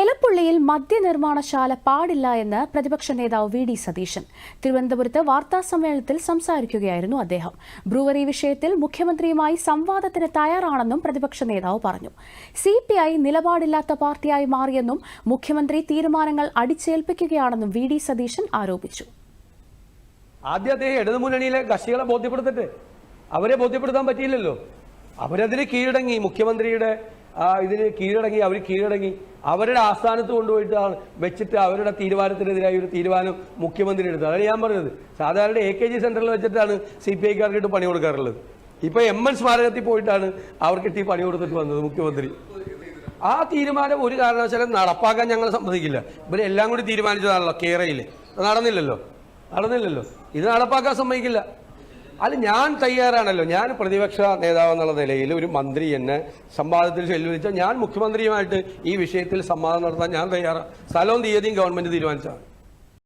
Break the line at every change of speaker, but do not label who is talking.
എലപ്പുള്ളിയിൽ മദ്യനിർമ്മാണശാല പാടില്ല എന്ന് പ്രതിപക്ഷ നേതാവ് വി ഡി സതീശൻ തിരുവനന്തപുരത്ത് വാർത്താസമ്മേളനത്തിൽ സംസാരിക്കുകയായിരുന്നു അദ്ദേഹം ബ്രൂവറി വിഷയത്തിൽ മുഖ്യമന്ത്രിയുമായി സംവാദത്തിന് തയ്യാറാണെന്നും പ്രതിപക്ഷ നേതാവ് പറഞ്ഞു സി പി ഐ നിലപാടില്ലാത്ത പാർട്ടിയായി മാറിയെന്നും മുഖ്യമന്ത്രി തീരുമാനങ്ങൾ അടിച്ചേൽപ്പിക്കുകയാണെന്നും വി ഡി സതീശൻ ആരോപിച്ചു
ബോധ്യപ്പെടുത്തട്ടെ അവരെ ബോധ്യപ്പെടുത്താൻ പറ്റിയില്ലല്ലോ അവരതിന് കീഴടങ്ങി മുഖ്യമന്ത്രിയുടെ ഇതിന് കീഴടങ്ങി അവർ കീഴടങ്ങി അവരുടെ ആസ്ഥാനത്ത് കൊണ്ടുപോയിട്ട് വെച്ചിട്ട് അവരുടെ തീരുമാനത്തിനെതിരായി ഒരു തീരുമാനം മുഖ്യമന്ത്രി എടുത്തത് അതാണ് ഞാൻ പറഞ്ഞത് സാധാരണ എ കെ ജി സെന്ററിൽ വെച്ചിട്ടാണ് സി പി ഐക്കാർക്കിട്ട് പണി കൊടുക്കാറുള്ളത് ഇപ്പൊ എം എൻ സ്മാരകത്തിൽ പോയിട്ടാണ് അവർക്ക് ഈ പണി കൊടുത്തിട്ട് വന്നത് മുഖ്യമന്ത്രി ആ തീരുമാനം ഒരു കാരണവശാലും നടപ്പാക്കാൻ ഞങ്ങൾ സമ്മതിക്കില്ല എല്ലാം കൂടി തീരുമാനിച്ചതാണല്ലോ കേരളയിൽ നടന്നില്ലല്ലോ നടന്നില്ലല്ലോ ഇത് നടപ്പാക്കാൻ സമ്മതിക്കില്ല അത് ഞാൻ തയ്യാറാണല്ലോ ഞാൻ പ്രതിപക്ഷ നേതാവ് എന്നുള്ള നിലയിൽ ഒരു മന്ത്രി എന്നെ സംവാദത്തിൽ ചെല്ലുവിളിച്ചാൽ ഞാൻ മുഖ്യമന്ത്രിയുമായിട്ട് ഈ വിഷയത്തിൽ സംവാദം നടത്താൻ ഞാൻ തയ്യാറാണ് സ്ഥലവും തീയതിയും ഗവൺമെന്റ് തീരുമാനിച്ചാണ്